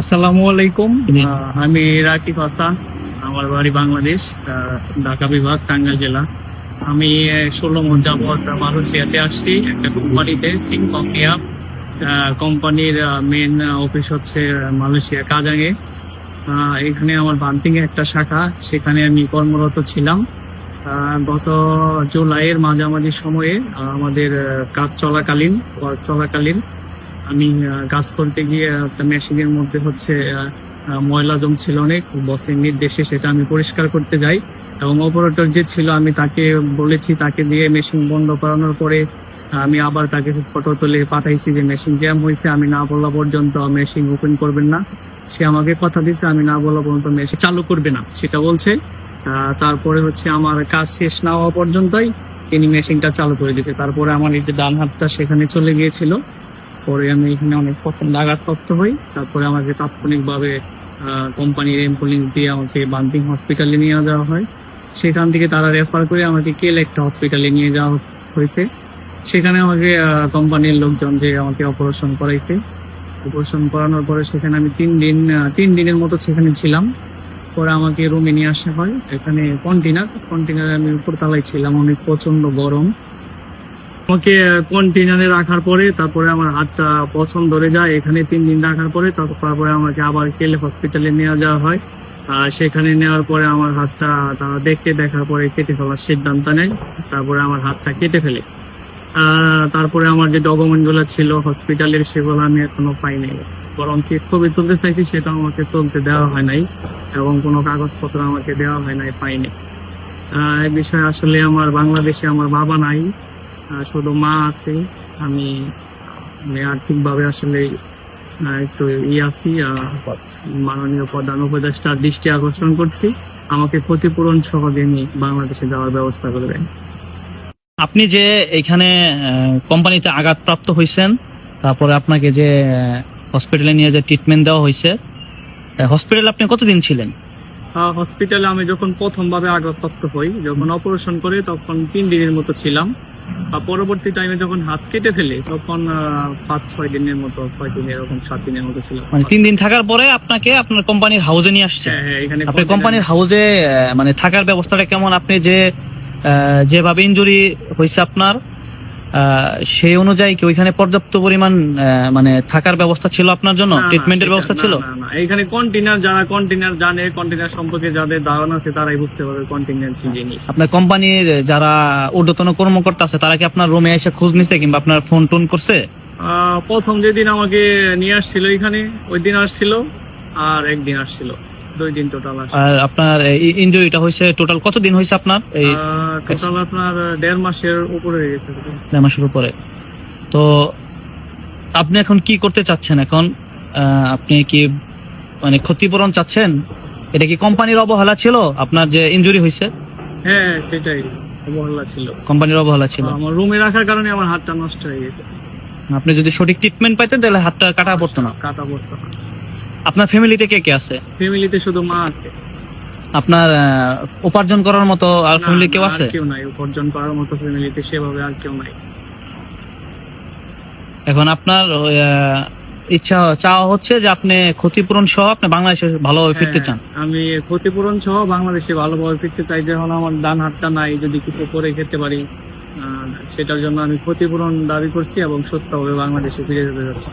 আসসালামু আলাইকুম। আমি রাকিব হাসান, আমার বাড়ি বাংলাদেশ ঢাকা বিভাগ, টাঙ্গাইল জেলা। আমি ষোলো মন যাবৎ মালয়েশিয়াতে আসছি, একটা কোম্পানিতে সিং কম্পিয়া কোম্পানির মেন অফিস হচ্ছে মালয়েশিয়া কাজাঙে এখানে আমার বান্টিং একটা শাখা, সেখানে আমি কর্মরত ছিলাম। গত জুলাইয়ের মাঝামাঝি সময়ে আমাদের কাজ চলাকালীন চলাকালীন আমি কাজ করতে গিয়ে একটা মেশিনের মধ্যে হচ্ছে ময়লা জমছিল অনেক, বসের নির্দেশে সেটা আমি পরিষ্কার করতে যাই এবং অপারেটর যে ছিল আমি তাকে বলেছি, তাকে দিয়ে মেশিন বন্ধ করানোর পরে, আমি আবার তাকে ফটো তুলে পাঠাইছি যে মেশিন জ্যাম হয়েছে আমি না বলা পর্যন্ত মেশিন ওপেন করবেন না। সে আমাকে কথা দিয়েছে, আমি না বলা পর্যন্ত মেশিন চালু করবে না, সেটা বলছে। তারপরে হচ্ছে আমার কাজ শেষ না হওয়া পর্যন্তই তিনি মেশিনটা চালু করে দিয়েছে। তারপরে আমার এই যে ডান হাতটা সেখানে চলে গিয়েছিল। পরে আমি এখানে অনেক পছন্দ আঘাতপ্রাপ্ত হই। তারপরে আমাকে তাৎক্ষণিকভাবে কোম্পানির এম্পুলিং দিয়ে আমাকে বান্টিং হসপিটালে নিয়ে যাওয়া হয়। সেখান থেকে তারা রেফার করে আমাকে কেল একটা হসপিটালে নিয়ে যাওয়া হয়েছে। সেখানে আমাকে কোম্পানির লোকজন যে আমাকে অপারেশন করাইছে। অপারেশন করানোর পরে সেখানে আমি তিন দিন তিন দিনের মতো সেখানে ছিলাম। পরে আমাকে রুমে নিয়ে আসা হয়। এখানে কন্টেনার কন্টেনারে আমি উপরতলায় ছিলাম। অনেক প্রচণ্ড গরম। আমাকে কন্টেনারে রাখার পরে, তারপরে আমার হাতটা পছন্দ ধরে যায়, এখানে তিন দিন রাখার পরে, তারপর- আমাকে আবার কেলে হসপিটালে নিয়ে যাওয়া হয়। আর সেখানে নেওয়ার পরে আমার হাতটা তারা দেখে, দেখার পরে কেটে ফেলার সিদ্ধান্ত নেয়, তারপরে আমার হাতটা কেটে ফেলে। তারপরে আমার যে ডকুমেন্টগুলো ছিল হসপিটালের সেগুলো আমি এখনও পাইনি বরং কি ছবি তুলতে চাইছি, সেটা আমাকে তুলতে দেওয়া হয় নাই, এবং কোনো কাগজপত্র আমাকে দেওয়া হয় নাই, পাইনি। এই বিষয়ে আসলে আমার বাংলাদেশে আমার বাবা নাই। শুধু মা আছে। আমি আমি আর্থিকভাবে আসলে একটু ই আছি মাননীয় প্রধান উপদেষ্টার দৃষ্টি আকর্ষণ করছি। আমাকে ক্ষতিপূরণ সহ দিয়ে বাংলাদেশে যাওয়ার ব্যবস্থা করবেন। আপনি যে এখানে কোম্পানিতে আঘাতপ্রাপ্ত হয়েছেন তারপরে আপনাকে যে হসপিটালে নিয়ে যে ট্রিটমেন্ট দেওয়া হয়েছে হসপিটালে আপনি কতদিন ছিলেন? হসপিটালে আমি যখন প্রথমভাবে আঘাতপ্রাপ্ত হই যখন অপারেশন করে তখন তিন দিনের মতো ছিলাম। পরবর্তী টাইমে যখন হাত কেটে ফেলে তখন পাঁচ ছয় দিনের মতো ছয় দিন এরকম সাত দিনের মতো ছিল। মানে তিন দিন থাকার পরে আপনাকে আপনার কোম্পানির হাউসে নিয়ে আসছে? হ্যাঁ হ্যাঁ এখানে আপনি কোম্পানির হাউসে মানে থাকার ব্যবস্থাটা কেমন? আপনি যে আহ, যেভাবে ইনজুরি হয়েছে আপনার সেই অনুযায়ী কি ওইখানে পর্যাপ্ত পরিমাণ মানে থাকার ব্যবস্থা ছিল আপনার জন্য? ট্রিটমেন্টের ব্যবস্থা ছিল? এখানে কন্টেনার যারা কন্টেনার জানে কন্টেনার সম্পর্কে যাদের ধারণা আছে তারাই বুঝতে পারবে কন্টেনার কি জিনিস। আপনার কোম্পানির যারা ঊর্ধ্বতন কর্মকর্তা আছে তারা কি আপনার রুমে এসে খোঁজ নিছে কিংবা আপনার ফোন টোন করছে? প্রথম যেদিন আমাকে নিয়ে আসছিল এখানে ওই দিন আসছিল আর একদিন আসছিল। দুই দিন টোটাল আর আপনার ইনজুরিটা হয়েছে টোটাল কত দিন হয়েছে আপনার? এই টোটাল আপনার দেড় মাসের উপরে হয়ে গেছে দেড় মাসের উপরে। তো আপনি এখন কি করতে চাচ্ছেন এখন? আপনি কি মানে ক্ষতিপূরণ চাচ্ছেন? এটা কি কোম্পানির অবহেলা ছিল? আপনার যে ইনজুরি হয়েছে? হ্যাঁ সেটাই অবহেলা ছিল। কোম্পানির অবহেলা ছিল। আমার রুমে রাখার কারণে আমার হাতটা নষ্ট হয়ে গেছে। আপনি যদি সঠিক ট্রিটমেন্ট পাইতেন তাহলে হাতটা কাটা পড়তো না। কাটা পড়তো না। আপনার ফ্যামিলিতে কে কে আছে? ফ্যামিলিতে শুধু মা আছে। আপনার উপার্জন করার মতো আর ফ্যামিলি কেউ আছে? কেউ নাই। উপার্জন করার মতো ফ্যামিলিতে সেভাবে আর কেউ নাই। এখন আপনার ইচ্ছা চাওয়া হচ্ছে যে আপনি ক্ষতিপূরণ সহ আপনি বাংলাদেশে ভালোভাবে ফিরতে হ্যাঁ, চান। আমি ক্ষতিপূরণ সহ বাংলাদেশে ভালোভাবে ফিরতে চাই। যখন আমার ডান হাতটা নাই যদি কিছু করে খেতে পারি সেটার জন্য আমি ক্ষতিপূরণ দাবি করছি এবং সুস্থভাবে বাংলাদেশে ফিরে যেতে যাচ্ছি